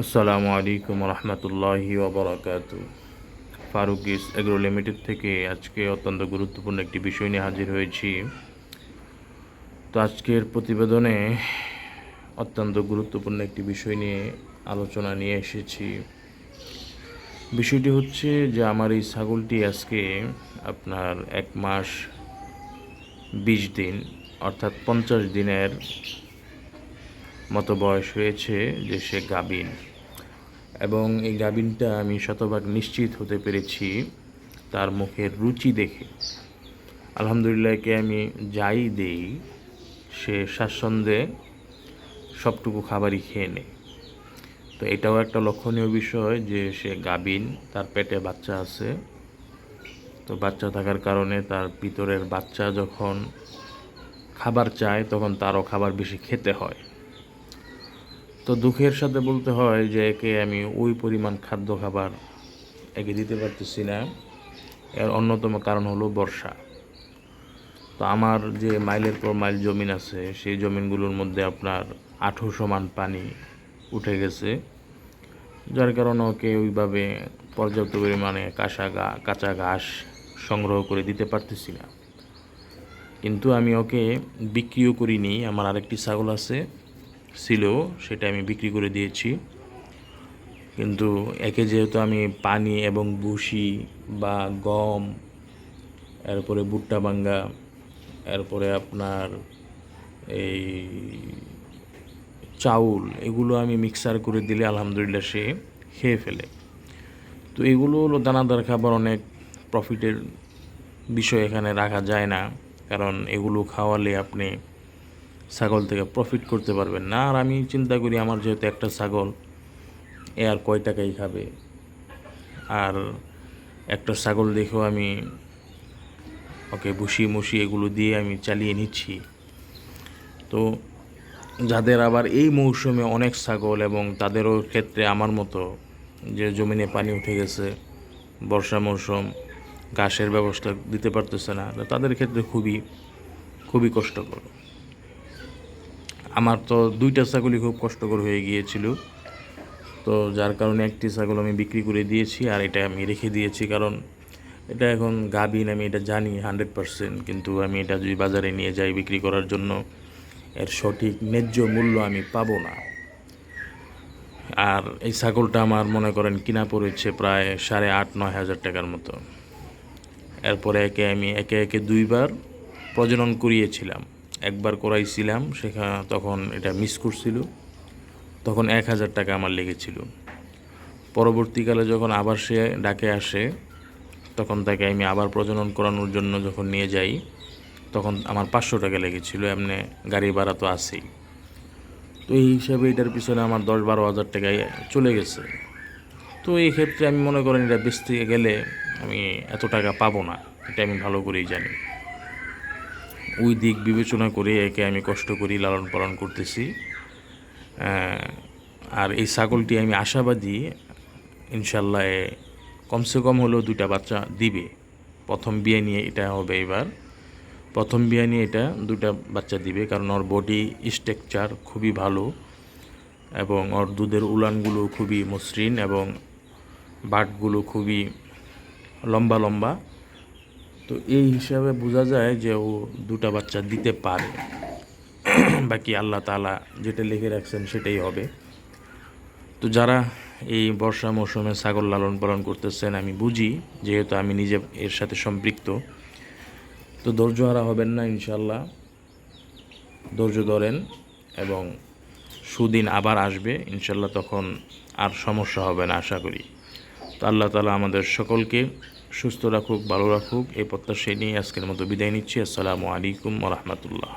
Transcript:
আসসালামু আলাইকুম রহমতুল্লাহি ওবরাকাতু ফারুকিস এগ্রো লিমিটেড থেকে আজকে অত্যন্ত গুরুত্বপূর্ণ একটি বিষয় নিয়ে হাজির হয়েছি। তো আজকের প্রতিবেদনে অত্যন্ত গুরুত্বপূর্ণ একটি বিষয় নিয়ে আলোচনা নিয়ে এসেছি। বিষয়টি হচ্ছে যে আমার এই ছাগলটি আজকে আপনার এক মাস বিশ দিন অর্থাৎ পঞ্চাশ দিনের মতো বয়স হয়েছে যে সে গাবিন এবং এই গাবিনটা আমি শতভাগ নিশ্চিত হতে পেরেছি তার মুখের রুচি দেখে। আলহামদুলিল্লাহকে আমি যাই দেই, সে স্বাচ্ছন্দ্যে সবটুকু খাবারই খেয়ে নেয়। তো এটাও একটা লক্ষণীয় বিষয় যে সে গাবিন, তার পেটে বাচ্চা আছে। তো বাচ্চা থাকার কারণে তার ভিতরের বাচ্চা যখন খাবার চায়, তখন তারও খাবার বেশি খেতে হয়। তো দুঃখের সাথে বলতে হয় যে একে আমি ওই পরিমাণ খাদ্য খাবার একে দিতে পারতেছি না। এর অন্যতম কারণ হলো বর্ষা। তো আমার যে মাইলের পর মাইল জমিন আছে, সেই জমিনগুলোর মধ্যে আপনার আঠো সমান পানি উঠে গেছে। যার কারণে ওকে ওইভাবে পর্যাপ্ত পরিমাণে কাঁচা গা, কাঁচা ঘাস সংগ্রহ করে দিতে পারতেছি না। কিন্তু আমি ওকে বিক্রিও করিনি। আমার আরেকটি ছাগল আছে। ছিল, সেটা আমি বিক্রি করে দিয়েছি। কিন্তু একে যেহেতু আমি পানি এবং বুসি বা গম, এরপরে ভুট্টা বাঙ্গা এরপরে আপনার এই চাউল, এগুলো আমি মিক্সার করে দিলে আলহামদুলিল্লাহ সে খেয়ে ফেলে। তো এগুলো হলো দানাদার খাবার, অনেক প্রফিটের বিষয় এখানে রাখা যায় না। কারণ এগুলো খাওয়ালে আপনি ছাগল থেকে প্রফিট করতে পারবেন না। আর আমি চিন্তা করি আমার যেহেতু একটা ছাগল, এ আর কয় টাকাই খাবে? আর একটা ছাগল দেখেও আমি, ওকে বসিয়ে মুসি এগুলো দিয়ে আমি চালিয়ে নিচ্ছি। তো যাদের আবার এই মৌসুমে অনেক ছাগল এবং তাদেরও ক্ষেত্রে আমার মতো যে জমিনে পানি উঠে গেছে, বর্ষা মৌসুম, ঘাসের ব্যবস্থা দিতে পারতেছে না, তাদের ক্ষেত্রে খুবই খুবই কষ্টকর। আমার তো দুইটা ছাগলই খুব কষ্টকর হয়ে গিয়েছিল। তো যার কারণে একটি ছাগল আমি বিক্রি করে দিয়েছি আর এটা আমি রেখে দিয়েছি কারণ এটা এখন গাবিন আমি এটা জানি হান্ড্রেড পারসেন্ট, কিন্তু আমি এটা যদি বাজারে নিয়ে যাই বিক্রি করার জন্য, এর সঠিক ন্যায্য মূল্য আমি পাবো না। আর এই ছাগলটা আমার মনে করেন কিনা পড়েছে প্রায় সাড়ে আট, নয় হাজার টাকার মতো। এরপরে একে আমি একে একে দুইবার প্রজনন করিয়েছিলাম। একবার করাইছিলাম সেখানে তখন এটা মিস করছিল। তখন এক হাজার টাকা আমার লেগেছিল। পরবর্তীকালে যখন আবার সে ডাকে আসে, তখন তাকে আমি আবার প্রজনন করানোর জন্য যখন নিয়ে যাই, তখন আমার পাঁচশো টাকা লেগেছিল, এমনি গাড়ি ভাড়া তো আছেই। তো এই হিসাবে এটার পিছনে আমার দশ বারো হাজার টাকায় চলে গেছে। তো এই ক্ষেত্রে আমি মনে করেন এটা বেচতে গেলে আমি এত টাকা পাবো না, এটা আমি ভালো করেই জানি। ওই দিক বিবেচনা করে একে আমি কষ্ট করি, লালন পালন করতেছি। আর এই ছাগলটি আমি আশাবাদী, ইনশাল্লাহ কমসে কম হলেও দুটা বাচ্চা দিবে। প্রথম বিয়ে নিয়ে এটা হবে এবার। প্রথম বিয়ে নিয়ে এটা দুটা বাচ্চা দিবে, কারণ ওর বডি স্ট্রাকচার খুবই ভালো এবং ওর দুধের উলানগুলো খুবই মসৃণ এবং বাটগুলো খুবই লম্বা লম্বা। তো এই হিসাবে বোঝা যায় যে ও দুটা বাচ্চা দিতে পারে। বাকি আল্লাহ তালা যেটা লিখে রাখছেন সেটাই হবে। তো যারা এই বর্ষা মৌসুমে ছাগল লালন পালন করতেছেন, আমি বুঝি, যেহেতু আমি নিজে এর সাথে সম্পৃক্ত। তো ধৈর্য হারা হবেন না ইনশাল্লাহ ধৈর্য ধরেন এবং সুদিন আবার আসবে ইনশাল্লাহ তখন আর সমস্যা হবে না, আশা করি। তো আল্লাহ তালা আমাদের সকলকে সুস্থ রাখুক ভালো রাখুক এই প্রত্যাশাই নিয়ে আজকের মতো বিদায় নিচ্ছি। আসসালামু আলাইকুম রহমতুল্লাহ।